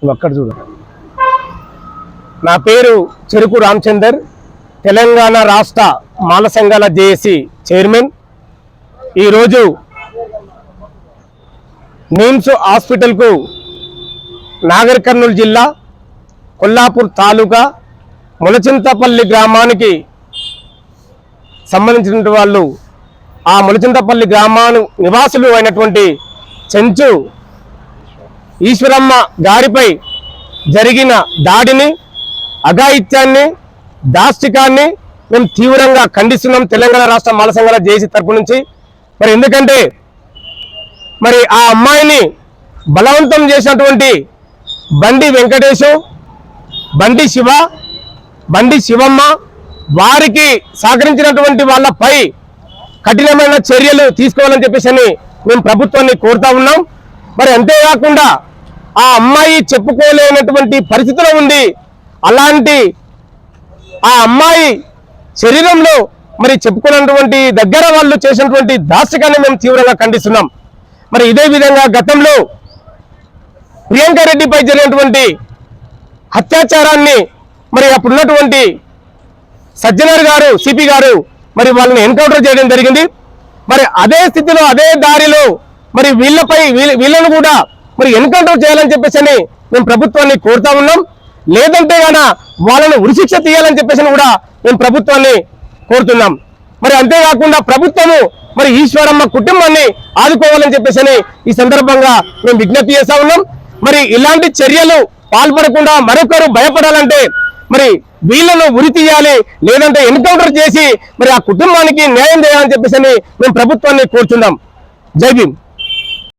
నువ్వు అక్కడ చూడు. నా పేరు చెరుకు రామచందర్ తెలంగాణ రాష్ట్ర మాల సంఘాల జేఏసీ చైర్మన్. ఈరోజు నిమ్స్ హాస్పిటల్కు నాగర్ కర్నూలు జిల్లా కొల్లాపూర్ తాలూకా ములచింతపల్లి గ్రామానికి సంబంధించిన వాళ్ళు ఆ ములచింతపల్లి గ్రామాను నివాసులు అయినటువంటి చెంచు ఈశ్వరమ్మ గారిపై జరిగిన దాడిని అఘాయిత్యాన్ని దాష్టికాన్ని మేము తీవ్రంగా ఖండిస్తున్నాం తెలంగాణ రాష్ట్ర మాల సంఘాల జేసీ తరపు నుంచి. మరి ఎందుకంటే మరి ఆ అమ్మాయిని బలవంతం చేసినటువంటి బండి వెంకటేశు బండి శివ బండి శివమ్మ వారికి సహకరించినటువంటి వాళ్ళపై కఠినమైన చర్యలు తీసుకోవాలని చెప్పేసి అని మేము ప్రభుత్వాన్ని కోరుతా ఉన్నాం. మరి అంతేకాకుండా ఆ అమ్మాయి చెప్పుకోలేనటువంటి పరిస్థితిలో ఉంది అలాంటి ఆ అమ్మాయి శరీరంలో మరి చెప్పుకున్నటువంటి దగ్గర వాళ్ళు చేసినటువంటి దాష్టికాన్ని మేము తీవ్రంగా ఖండిస్తున్నాం. మరి ఇదే విధంగా గతంలో ప్రియాంక రెడ్డిపై జరిగినటువంటి అత్యాచారాన్ని మరి అప్పుడున్నటువంటి సజ్జనర్ గారు సిపి గారు మరి వాళ్ళని ఎన్కౌంటర్ చేయడం జరిగింది. మరి అదే స్థితిలో అదే దారిలో మరి వీళ్ళపై వీళ్ళను కూడా మరి ఎన్కౌంటర్ చేయాలని చెప్పేసి అని మేము ప్రభుత్వాన్ని కోరుతా ఉన్నాం. లేదంటే గాన వాళ్ళను ఉరిశిక్ష తీయాలని చెప్పేసి అని కూడా మేము ప్రభుత్వాన్ని కోరుతున్నాం. మరి అంతేకాకుండా ప్రభుత్వము మరి ఈశ్వరమ్మ కుటుంబాన్ని ఆదుకోవాలని చెప్పేసి అని ఈ సందర్భంగా మేము విజ్ఞప్తి చేస్తా ఉన్నాం. మరి ఇలాంటి చర్యలు పాల్పడకుండా మరొకరు భయపడాలంటే మరి వీళ్ళను ఉరి తీయాలి లేదంటే ఎన్కౌంటర్ చేసి మరి ఆ కుటుంబానికి న్యాయం చేయాలని చెప్పేసి అని మేము ప్రభుత్వాన్ని కోరుచున్నాం. జై భీమ్.